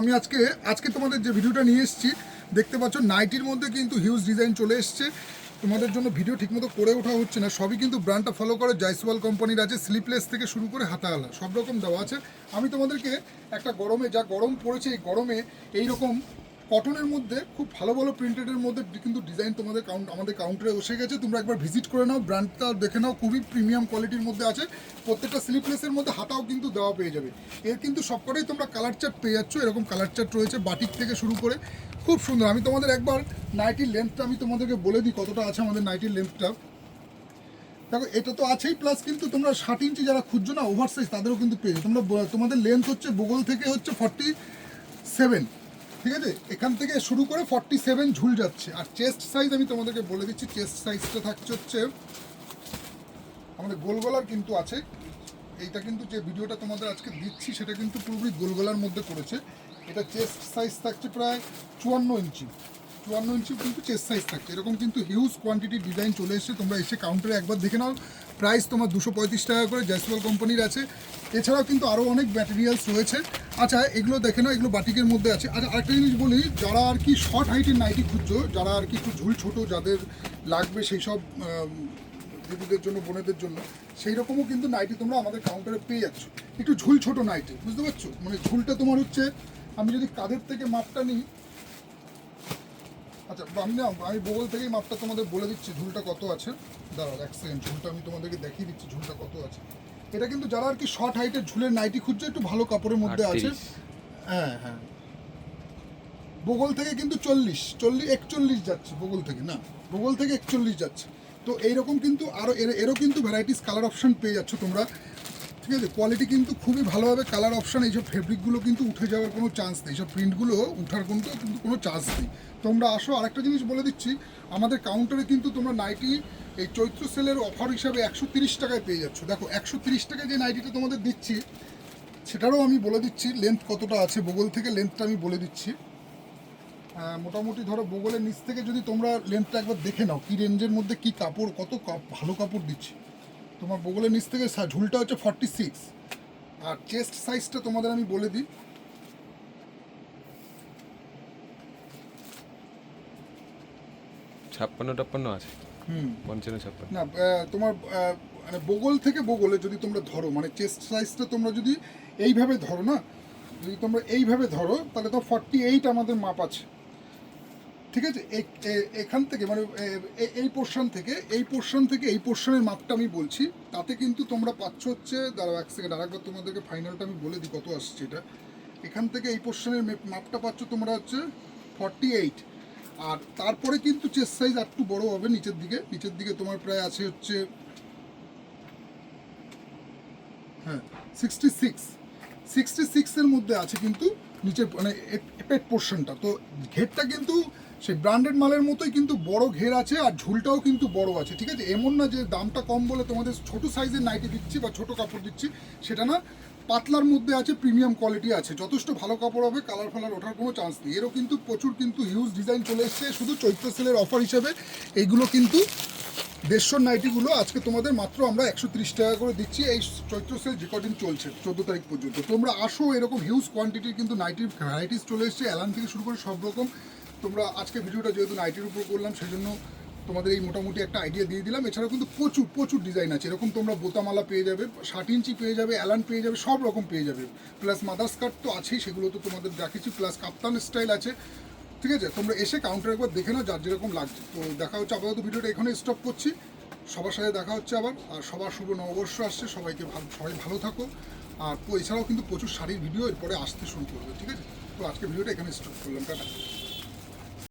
আমি আজকে আজকে তোমাদের যে ভিডিওটা নিয়ে এসেছি, দেখতে পাচ্ছ নাইটির মধ্যে কিন্তু হিউজ ডিজাইন চলে এসছে। তোমাদের জন্য ভিডিও ঠিকমতো করে ওঠা হচ্ছে না, সবই কিন্তু ব্র্যান্ডটা ফলো করে জয়সওয়াল কোম্পানির আছে স্লিপলেস থেকে শুরু করে হাতাওয়ালা সব রকম দেওয়া আছে। আমি তোমাদেরকে একটা গরমে, যা গরম পড়েছে এই গরমে এই রকম কটনের মধ্যে, খুব ভালো ভালো প্রিন্টেডের মধ্যে কিন্তু ডিজাইন তোমাদের কাউন্ট আমাদের কাউন্টারে বসে গেছে। তোমরা একবার ভিজিট করে নাও ব্র্যান্ডটা দেখে নাও, খুবই প্রিমিয়াম কোয়ালিটির মধ্যে আছে। প্রত্যেকটা স্লিপলেসের মধ্যে হাতাও কিন্তু দেওয়া পেয়ে যাবে। এর কিন্তু সবকটাই তোমরা কালার চার্ট পেয়ে যাচ্ছ, এরকম কালার চার্ট রয়েছে বাটিক থেকে শুরু করে। খুব সুন্দর। আমি তোমাদের একবার নাইটির লেন্থটা আমি তোমাদেরকে বলে দিই, কতটা আছে আমাদের নাইটির লেন্থটা দেখো, এটা তো আছেই প্লাস কিন্তু তোমরা ষাট ইঞ্চি যারা খুঁজছো না ওভার সাইজ তাদেরও কিন্তু পেয়ে। তোমরা তোমাদের লেন্থ হচ্ছে, বগল থেকে হচ্ছে ফর্টি সেভেন ঠিক আছে? এখান থেকে শুরু করে ফর্টি সেভেন ঝুল যাচ্ছে। আর চেস্ট সাইজ আমি তোমাদেরকে বলে দিচ্ছি চেস্ট সাইজটা থাকছে হচ্ছে, আমাদের গোল গলার কিন্তু আছে। এইটা কিন্তু যে ভিডিওটা তোমাদের আজকে দিচ্ছি, সেটা কিন্তু পুরোপুরি গোল গলার মধ্যে করেছে এটা চেস্ট সাইজ থাকছে প্রায় চুয়ান্ন ইঞ্চি। চুয়ান্ন ইঞ্চি কিন্তু চেস্ট সাইজ থাকছে। এরকম কিন্তু হিউজ কোয়ান্টিটি ডিজাইন চলে এসেছে। তোমরা এসে কাউন্টারে একবার দেখে নাও। প্রাইস তোমার দুশো টাকা করে জয়সওয়াল কোম্পানির আছে। এছাড়াও কিন্তু আরও অনেক ম্যাটেরিয়ালস রয়েছে। আচ্ছা এগুলো দেখে নাও, এগুলো বাটিকের মধ্যে আছে। আচ্ছা আরেকটা জিনিস বলি, যারা আর কি শর্ট হাইটের নাইটি খুঁজছো, যারা আর কি একটু ঝুল ছোটো যাদের লাগবে সেই সব দিদিদের জন্য, বোনেদের জন্য, সেই রকমও কিন্তু নাইটি তোমরা আমাদের কাউন্টারে পেয়ে যাচ্ছ। একটু ঝুল ছোট নাইটি বুঝতে পারছ? মানে ঝুলটা তোমার হচ্ছে, আমি যদি কাঁধের থেকে মাপটা নিই আচ্ছা আমি না আমি বগল থেকেই মাপটা তোমাদের বলে দিচ্ছি, ঝুলটা কত আছে? দাঁড়াও, এক সেকেন্ড ঝুলটা আমি তোমাদেরকে দেখিয়ে দিচ্ছি, ঝুলটা কত আছে? এটা কিন্তু যারা আর কি শর্ট হাইটের ঝুলের নাইটি খুঁজছে একটু ভালো কাপড়ের মধ্যে আছে। হ্যাঁ হ্যাঁ। বগল থেকে কিন্তু চল্লিশ চল্লিশ একচল্লিশ যাচ্ছে বগল থেকে না? বগল থেকে একচল্লিশ যাচ্ছে। তো এইরকম কিন্তু আরও এর এরও কিন্তু ভ্যারাইটিস কালার অপশন পেয়ে যাচ্ছ তোমরা। ঠিক আছে কোয়ালিটি কিন্তু খুবই ভালোভাবে কালার অপশন এইসব ফেব্রিকগুলো কিন্তু উঠে যাওয়ার কোনো চান্স নেই। এইসব প্রিন্টগুলো উঠার কিন্তু কিন্তু কোনো চান্স নেই। তোমরা আসো, আরেকটা জিনিস বলে দিচ্ছি, আমাদের কাউন্টারে কিন্তু তোমরা নাইটি এই চৈত্র সেলের অফার হিসাবে একশো টাকায় পেয়ে যাচ্ছ। দেখো, একশো টাকায় যে নাইটিটা তোমাদের দিচ্ছি, সেটারও আমি বলে দিচ্ছি লেন্থ কতটা আছে, বগল থেকে লেন্থটা আমি বলে দিচ্ছি। মোটামুটি ধরো বগলের নিচ থেকে যদি তোমরা লেন্থটা একবার দেখে নাও, কি রেঞ্জের মধ্যে কি কাপড়, কত ভালো কাপড় দিচ্ছে। তোমার বগলের নিচ থেকে ঝুলটা হচ্ছে ফর্টি সিক্স আর চেস্ট সাইজটা তোমাদের আমি বলে দিই। ছাপ্পান্ন টাপ্পান্ন আছে। হুম। পঞ্চান্ন ছাপ্পান্ন। না তোমার মানে বগল থেকে বগলে যদি তোমরা ধরো মানে চেস্ট সাইজটা তোমরা যদি এইভাবে ধরো না যদি তোমরা এইভাবে ধরো তাহলে তো ফর্টি এইট আমাদের মাপ আছে। ঠিক আছে? এখান থেকে মানে এই পোর্শন থেকে, এই পোর্শন থেকে এই পোর্শনের মাপটা আমি বলছি। তাতে কিন্তু তোমরা পাচ্ছ হচ্ছে, দাঁড়াও এক সেকেন্ড আরেকবার তোমাদেরকে ফাইনালটা আমি বলে দিই কত আসছে এটা। এখান থেকে এই পোর্শনের মাপটা পাচ্ছ তোমরা হচ্ছে ফর্টি এইট আর তারপরে কিন্তু চেস্ট সাইজ একটু বড় হবে নিচের দিকে। নিচের দিকে তোমার প্রায় আছে হচ্ছে হ্যাঁ সিক্সটি সিক্স সিক্সটি সিক্সের মধ্যে আছে কিন্তু নিচের মানে পেট পোর্শনটা তো ঘেরটা কিন্তু সেই ব্র্যান্ডেড মালের মতোই কিন্তু বড় ঘের আছে আর ঝুলটাও কিন্তু বড় আছে, ঠিক আছে? এমন না যে দামটা কম বলে তোমাদের ছোট সাইজের নাইটি দিচ্ছি বা ছোট কাপড় দিচ্ছি, সেটা না, পাতলার মধ্যে আছে প্রিমিয়াম কোয়ালিটি আছে। যথেষ্ট ভালো কাপড় হবে কালার ফালার ওঠার কোনো চান্স নেই। এরও কিন্তু প্রচুর কিন্তু হিউজ ডিজাইন চলে এসছে, শুধু চৈত্র সেলের অফার হিসেবে। এইগুলো কিন্তু দেড়শোর নাইটিগুলো আজকে তোমাদের মাত্র আমরা একশো টাকা করে দিচ্ছি। এই চৈত্র সেল যে কদিন চলছে, চোদ্দ তারিখ পর্যন্ত। তোমরা আসো, এরকম হিউজ কোয়ান্টিটির কিন্তু নাইটির ভ্যারাইটিস চলে এসছে। অ্যালান থেকে শুরু করে সব রকম তোমরা আজকে ভিডিওটা যেহেতু নাইটির উপর করলাম সেই জন্য তোমাদের এই মোটামুটি একটা আইডিয়া দিয়ে দিলাম। এছাড়াও কিন্তু প্রচুর প্রচুর ডিজাইন আছে। এরকম তোমরা বোতামালা পেয়ে যাবে, ষাট ইঞ্চি পেয়ে যাবে অ্যালান পেয়ে যাবে, সব রকম পেয়ে যাবে। প্লাস মাদার্স স্কার্ট তো আছেই, সেগুলো তো তোমাদের দেখিয়েছি প্লাস কাপ্তান স্টাইল আছে। ঠিক আছে? তোমরা এসে কাউন্টার একবার দেখে নাও, যার যেরকম লাগছে। তো দেখা হচ্ছে আপাতত ভিডিওটা এখানে স্টপ করছি। সবার সাথে দেখা হচ্ছে আবার। আর সবার শুভ নববর্ষ আসছে, সবাইকে ভালো, সবাই ভালো থাকো। আর এছাড়াও কিন্তু প্রচুর শাড়ির ভিডিও এরপরে আসতে শুরু করবে। ঠিক আছে? তো আজকে ভিডিওটা এখানে স্টপ করলাম। টাটা।